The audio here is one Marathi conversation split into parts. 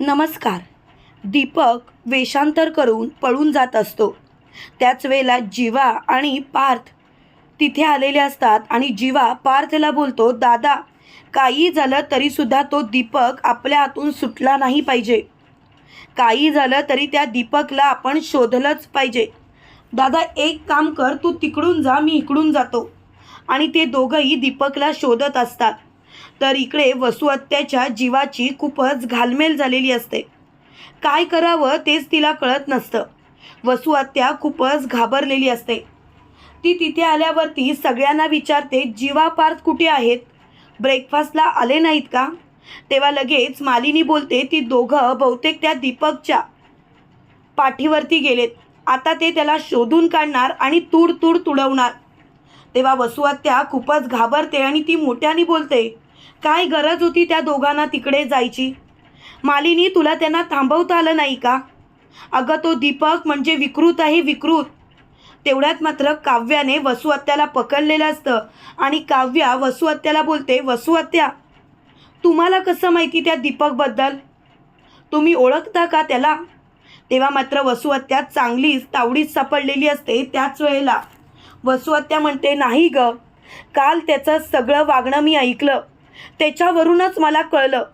नमस्कार. दीपक वेषांतर करून पळून जात असतो. त्याच वेळेला जीवा आणि पार्थ तिथे आलेले असतात आणि जीवा पार्थला बोलतो दादा काही झालं तरीसुद्धा तो दीपक आपल्या हातून सुटला नाही पाहिजे. काही झालं तरी त्या दीपकला आपण शोधलंच पाहिजे. दादा एक काम कर तू तिकडून जा मी इकडून जातो. आणि ते दोघंही दीपकला शोधत असतात. तर इकडे वसुहत्याच्या जीवाची खूपच घालमेल झालेली असते. काय करावं तेच तिला कळत नसतं. वसुहत्या खूपच घाबरलेली असते. ती तिथे आल्यावरती सगळ्यांना विचारते जीवा पार्थ कुठे आहेत? ब्रेकफास्टला आले नाहीत का? तेव्हा लगेच मालिनी बोलते ती दोघं बहुतेक त्या दीपकच्या पाठीवरती गेलेत. आता ते त्याला शोधून काढणार आणि तूड तूड तुडवणार. तेव्हा वसुहत्या खूपच घाबरते आणि ती मोठ्याने बोलते काय गरज होती त्या दोघांना तिकडे जायची? मालिनी तुला त्यांना थांबवता आलं नाही का? अगं तो दीपक म्हणजे विकृत आहे विकृत. तेवढ्यात मात्र काव्याने वसुहत्याला पकडलेलं असतं आणि काव्या वसुहत्याला बोलते वसुहत्या तुम्हाला कसं माहिती त्या दीपकबद्दल? तुम्ही ओळखता का त्याला? तेव्हा मात्र वसुहत्या चांगलीच तावडीत सापडलेली असते त्याच वेळेला. वसुहत्या म्हणते नाही ग काल त्याचं सगळं वागणं मी ऐकलं. त्याच्यावरूनच मला कळलं.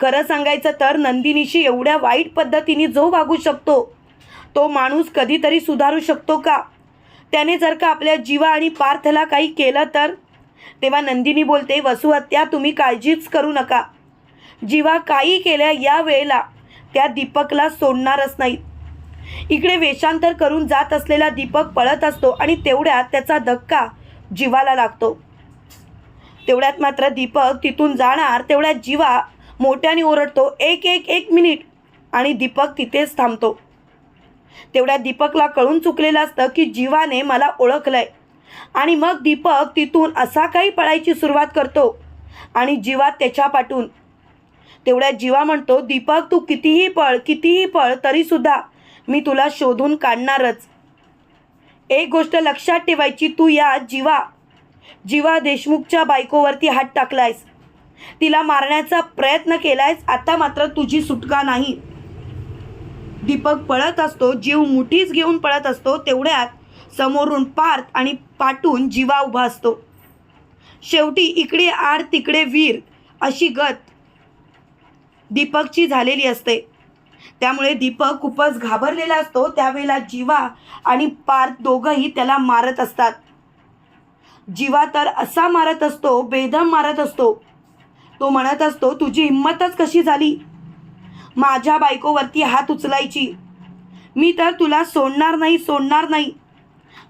खरं सांगायचं तर नंदिनीशी एवढ्या वाईट पद्धतीने जो वागू शकतो तो माणूस कधीतरी सुधारू शकतो का? त्याने जर का आपल्या जीवा आणि पार्थला काही केलं तर? तेव्हा नंदिनी बोलते वसुहत्या तुम्ही काळजीच करू नका. जीवा काही केल्या या वेळेला त्या दीपकला सोडणारच नाहीत. इकडे वेषांतर करून जात असलेला दीपक पळत असतो आणि तेवढ्यात त्याचा धक्का जीवाला लागतो. तेवढ्यात मात्र दीपक तिथून जाणार तेवढ्यात जीवा मोठ्याने ओरडतो एक एक एक मिनिट. आणि दीपक तिथेच थांबतो. तेवढ्यात दीपकला कळून चुकलेलं असतं की जीवाने मला ओळखलंय. आणि मग दीपक तिथून असा काही पळायची सुरुवात करतो आणि जीवा त्याच्या पाठून. तेवढ्यात जीवा म्हणतो दीपक तू कितीही पळ कितीही पळ तरीसुद्धा मी तुला शोधून काढणारच. एक गोष्ट लक्षात ठेवायची तू या जीवा जीवा देशमुखच्या बायकोवरती हात टाकलायस. तिला मारण्याचा प्रयत्न केलायस आता मात्र तुझी सुटका नाही. दीपक पळत असतो जीव मुठीच घेऊन पळत असतो तेवढ्यात समोरून पार्थ आणि पाटून जीवा उभा असतो. शेवटी इकडे आड तिकडे वीर अशी गत दीपकची झालेली असते. त्यामुळे दीपक खूपच घाबरलेला असतो. त्यावेळेला जीवा आणि पार्थ दोघंही त्याला मारत असतात. जीवा तर असा मारत असतो बेदम मारत असतो. तो म्हणत असतो तुझी हिंमतच कशी झाली? माझ्या बायकोवरती हात उचलायची. मी तर तुला सोडणार नाही सोडणार नाही.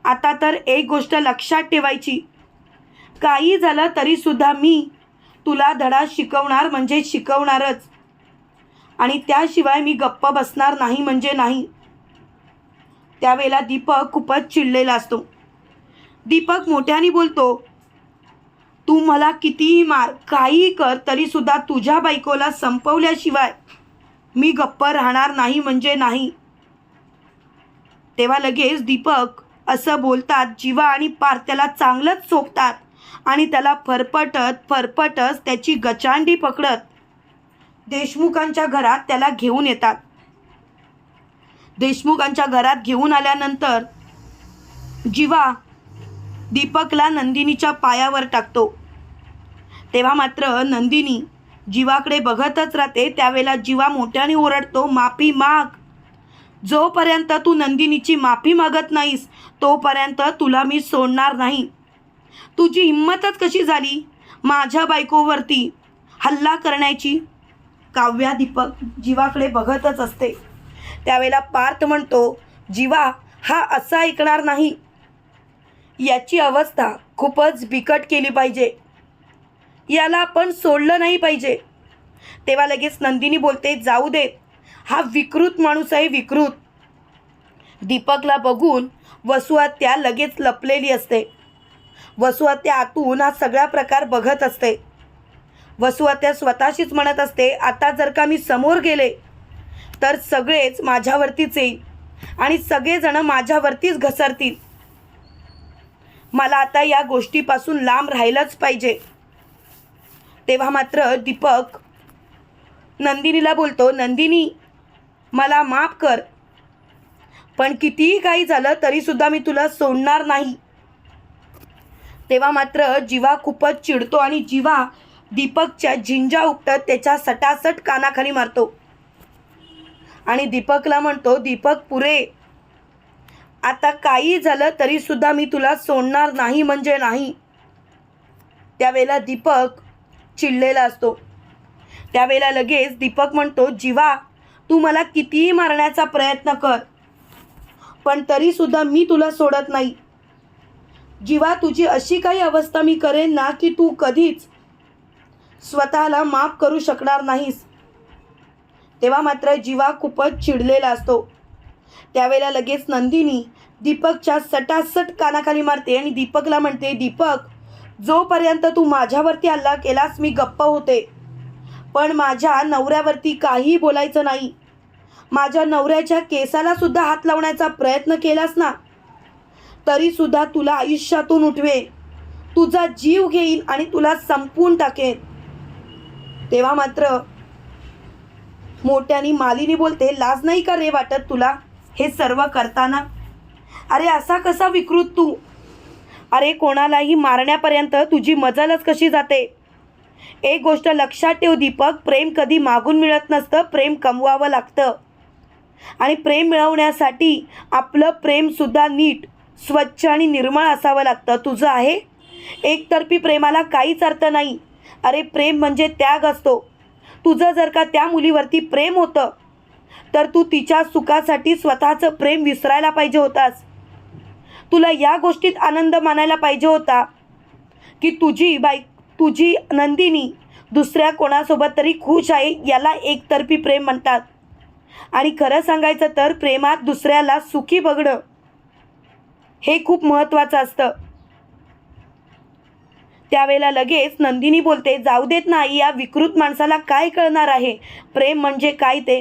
आता तर एक गोष्ट लक्षात ठेवायची. काही झालं तरीसुद्धा मी तुला धडा शिकवणार म्हणजे शिकवणारच. आणि त्याशिवाय मी गप्प बसणार नाही म्हणजे नाही. त्यावेळेला दीपक खूपच चिडलेला असतो. दीपक मोठ्याने बोलतो तू मला कितीही मार काहीही कर तरीसुद्धा तुझ्या बायकोला संपवल्याशिवाय मी गप्प राहणार नाही म्हणजे नाही. तेव्हा लगेच दीपक असं बोलतात जीवा आणि पार त्याला चांगलंच चोपतात आणि त्याला फरफटत फरफटच त्याची गचांडी पकडत देशमुखांच्या घरात त्याला घेऊन येतात. देशमुखांच्या घरात घेऊन आल्यानंतर जीवा दीपकला नंदिनीच्या पायावर टाकतो. तेव्हा मात्र नंदिनी जीवाकडे बघतच राहते. त्यावेळेला जीवा मोठ्याने ओरडतो माफी माग. जोपर्यंत तू नंदिनीची माफी मागत नाहीस तोपर्यंत तुला मी सोडणार नाही. तुझी हिंमतच कशी झाली? माझ्या बायकोवरती हल्ला करण्याची? काव्या दीपक जीवाकडे बघतच असते. त्यावेळेला पार्थ म्हणतो जीवा हा असा ऐकणार नाही. याची अवस्था खूपच बिकट केली पाहिजे. याला आपण सोडलं नाही पाहिजे. तेव्हा लगेच नंदिनी बोलते जाऊ देत हा विकृत माणूस आहे विकृत. दीपकला बघून वसुहत्या लगेच लपलेली असते. वसुहत्या आतून हा सगळा प्रकार बघत असते. वसुहत्या स्वतःशीच म्हणत असते आता जर का मी समोर गेले तर सगळेच माझ्यावरतीच येईल आणि सगळेजणं माझ्यावरतीच घसरतील. मला आता या गोष्टीपासून लांब राहिलंच पाहिजे. तेव्हा मात्र दीपक नंदिनीला बोलतो नंदिनी मला माफ कर. पण कितीही काही झालं तरीसुद्धा मी तुला सोडणार नाही. तेव्हा मात्र जीवा खूपच चिडतो आणि जीवा दीपकच्या झिंजा उपटत त्याच्या सटासट कानाखाली मारतो. आणि दीपकला म्हणतो दीपक पुरे आता काही झालं तरीसुद्धा मी तुला सोडणार नाही म्हणजे नाही. त्यावेळेला दीपक चिडलेला असतो. त्यावेळेला लगेच दीपक म्हणतो जीवा तू मला कितीही मारण्याचा प्रयत्न कर पण तरीसुद्धा मी तुला सोडत नाही. जीवा तुझी अशी काही अवस्था मी करेन ना की तू कधीच स्वतःला माफ करू शकणार नाहीस. तेव्हा मात्र जीवा खूपच चिडलेला असतो. त्यावेळेला लगेच नंदिनी दीपकच्या सटासट कानाखाली मारते आणि दीपकला म्हणते दीपक जोपर्यंत तू माझ्यावरती हल्ला केलास मी गप्प होते. पण माझ्या नवऱ्यावरती काही बोलायचं नाही. माझ्या नवऱ्याच्या केसाला सुद्धा हात लावण्याचा प्रयत्न केलास ना? तरी सुद्धा तुला आयुष्यातून उठवेन तुझा जीव घेईन आणि तुला संपवून टाकेन. तेव्हा मात्र मोठ्यानी मालिनी बोलते लाज नाही का रे वाटत तुला? हे सर्व करताना अरे असा कसा विकृत तू? अरे कोणालाही मारण्यापर्यंत तुझी मजलच कशी जाते? एक गोष्ट लक्षात ठेव दीपक प्रेम कधी मागून मिळत नसतं प्रेम कमवावं लागतं. आणि प्रेम मिळवण्यासाठी आपलं प्रेमसुद्धा नीट स्वच्छ आणि निर्मळ असावं लागतं. तुझं आहे? एकतर्फी प्रेमाला काहीच अर्थ नाही. अरे प्रेम म्हणजे त्याग असतो. तुझं जर का त्या मुलीवरती प्रेम होतं तर तू तिच्या सुखासाठी स्वतःचं प्रेम विसरायला पाहिजे होतास. तुला या गोष्टीत आनंद मानायला पाहिजे होता की तुझी बाई तुझी नंदिनी दुसऱ्या कोणासोबत तरी खुश आहे याला एकतर्फी प्रेम म्हणतात. आणि खरं सांगायचं तर प्रेमात दुसऱ्याला सुखी बघणं हे खूप महत्त्वाचं असतं. त्यावेळेला लगेच नंदिनी बोलते जाऊ देत नाही या विकृत माणसाला काय कळणार आहे? प्रेम म्हणजे काय ते?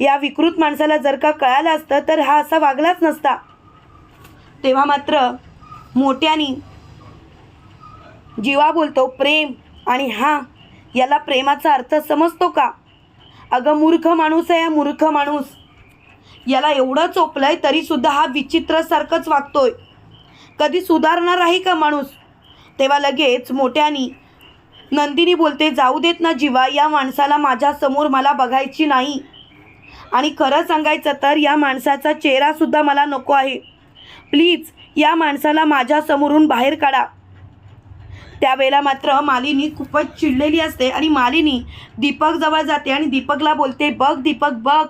या विकृत माणसाला जर का कळालं असतं तर हा असा वागलाच नसता. तेव्हा मात्र मोठ्यानी जीवा बोलतो प्रेम. आणि हा याला प्रेमाचा अर्थ समजतो का? अगं मूर्ख माणूस आहे हा मूर्ख माणूस. याला एवढं चोपलं आहे तरीसुद्धा हा विचित्रासारखंच वागतोय. कधी सुधारणार आहे का माणूस? तेव्हा लगेच मोठ्यानी नंदिनी बोलते जाऊ देत ना जीवा या माणसाला माझ्यासमोर मला बघायची नाही. आणि खरं सांगायचं तर या माणसाचा चेहरासुद्धा मला नको आहे. प्लीज या माणसाला माझ्यासमोरून बाहेर काढा. त्यावेळेला मात्र मालिनी खूपच चिडलेली असते आणि मालिनी दीपकजवळ जाते आणि दीपकला बोलते बघ दीपक बघ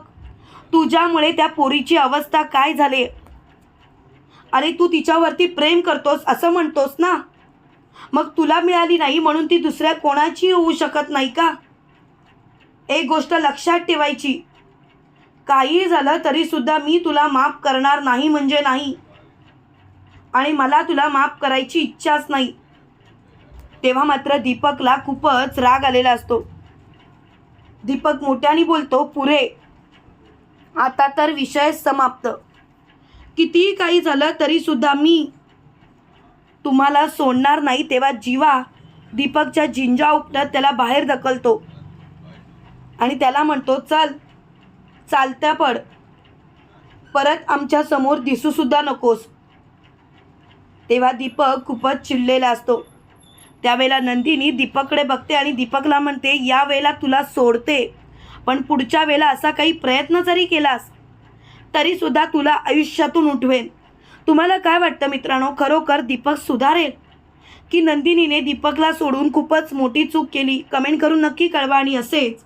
तुझ्यामुळे त्या पोरीची अवस्था काय झाली? अरे तू तिच्यावरती प्रेम करतोस असं म्हणतोस ना? मग तुला मिळाली नाही म्हणून ती दुसऱ्या कोणाची होऊ शकत नाही का? एक गोष्ट लक्षात ठेवायची काही झालं तरीसुद्धा मी तुला माफ करणार नाही म्हणजे नाही. आणि मला तुला माफ करायची इच्छाच नाही. तेव्हा मात्र दीपकला खूपच राग आलेला असतो. दीपक मोठ्याने बोलतो पुरे आता तर विषय समाप्त. कितीही काही झालं तरीसुद्धा मी तुम्हाला सोडणार नाही तेव्हा जीवा दीपकच्या झिंजा उपटत त्याला बाहेर ढकलतो. आणि त्याला म्हणतो चल चालत्या पड. परत आमच्यासमोर दिसूसुद्धा नकोस. तेव्हा दीपक खूपच चिडलेला असतो. त्यावेळेला नंदिनी दीपककडे बघते आणि दीपकला म्हणते या वेळेला तुला सोडते. पण पुढच्या वेळेला असा काही प्रयत्न जरी केलास तरीसुद्धा तुला आयुष्यातून उठवेन. तुम्हाला काय वाटतं मित्रांनो? खरोखर दीपक सुधारेल? की नंदिनीने दीपकला सोडून खूपच मोठी चूक केली? कमेंट करून नक्की कळवा आणि असेच.